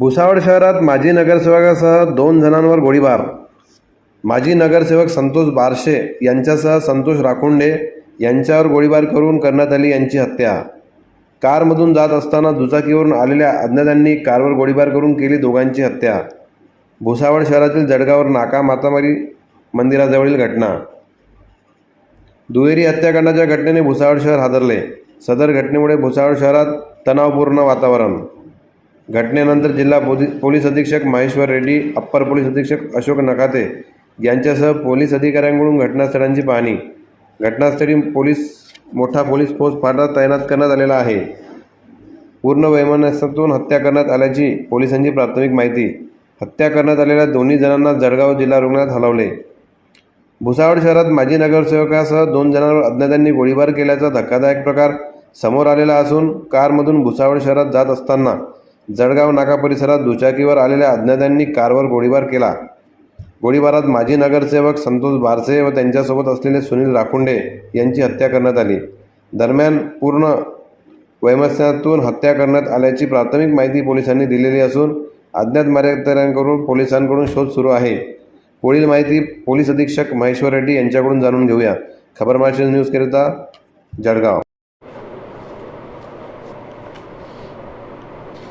भुसावळ शहरात माजी नगरसेवकासह दोन जणांवर गोळीबार. माजी नगरसेवक संतोष बारशे यांच्यासह संतोष राखुंडे यांच्यावर गोळीबार करून करण्यात आली यांची हत्या. कारमधून जात असताना दुचाकीवरून आलेल्या अज्ञातांनी कारवर गोळीबार करून केली दोघांची हत्या. भुसावळ शहरातील जडगावर नाका मातामारी मंदिराजवळील घटना. दुहेरी हत्याकांडाच्या घटनेने भुसावळ शहर हादरले. सदर घटनेमुळे भुसावळ शहरात तणावपूर्ण वातावरण. घटनेनंतर जिल्हा पोलीस पोलीस अधीक्षक माहेश्वर रेड्डी अप्पर पोलीस अधीक्षक अशोक नकाते यांच्यासह पोलीस अधिकाऱ्यांकडून घटनास्थळांची पाहणी. घटनास्थळी पोलीस मोठा पोलीस फोर्स फाटा तैनात करण्यात आलेला आहे. पूर्ण वैमानस्यातून हत्या करण्यात आल्याची पोलिसांची प्राथमिक माहिती. हत्या करण्यात आलेल्या दोन्ही जणांना जळगाव जिल्हा रुग्णालयात हलवले. भुसावळ शहरात माजी नगरसेवकासह दोन जणांवर अज्ञातांनी गोळीबार केल्याचा धक्कादायक प्रकार समोर आलेला असून कारमधून भुसावळ शहरात जात असताना जळगाव नाका परिसरात दुचाकीवर आलेल्या अज्ञातांनी कारवर गोळीबार केला. गोळीबारात माजी नगरसेवक संतोष बारसे व त्यांच्यासोबत असलेले सुनील राखुंडे यांची हत्या करण्यात आली. दरम्यान पूर्ण वैमस्यातून हत्या करण्यात आल्याची प्राथमिक माहिती पोलिसांनी दिलेली असून अज्ञात मारेकऱ्यांकडून पोलिसांकडून शोध सुरू आहे. पुढील माहिती पोलीस अधीक्षक महेश्वर रेड्डी यांच्याकडून जाणून घेऊया. खबर महाराष्ट्र न्यूजकरिता जळगाव.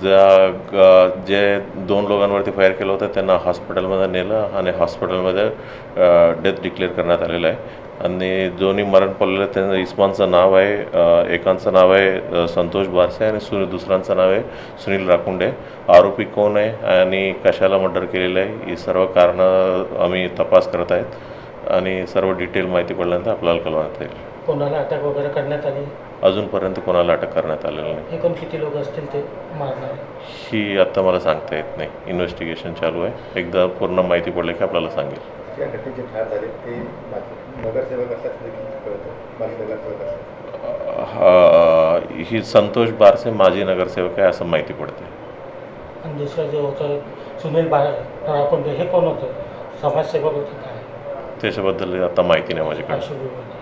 ज्या ग- जे दोन लोकांवरती फायर केलं होतं त्यांना हॉस्पिटलमध्ये नेलं आणि हॉस्पिटलमध्ये डेथ डिक्लेअर करण्यात आलेलं आहे. आणि दोन्ही मरण पडलेलं त्यांचं इस्मानचं नाव आहे एकांचं नाव आहे संतोष बारसे आणि सु दुसऱ्यांचं नाव आहे सुनील राखुंडे आरोपी कोण आहे आणि कशाला मर्डर केलेलं आहे ही सर्व कारणं आम्ही तपास करत आहेत. आणि सर्व डिटेल माहिती पडल्यानंतर आपल्याला कळवण्यात येईल. कोणाला अटक वगैरे करण्यात आली? अजूनपर्यंत कोणाला अटक करण्यात आलेलं नाही. एकूण किती लोक असतील ते मारणार? ही आत्ता मला सांगता येत नाही. इन्व्हेस्टिगेशन चालू आहे. एकदा पूर्ण माहिती पडली की आपल्याला सांगेल. या घटनेचे ठार झाले? ते माजी नगरसेवक असतात देखील कळतं? माजी नगरसेवक असतात? हा, ही संतोष बारसे माजी नगरसेवक आहे असं माहिती पडते आणि दुसरं जो होतं सुनील बा आपण हे कोण होतं? समाजसेवक होते काय त्याच्याबद्दल आता माहिती नाही माझ्याकडे.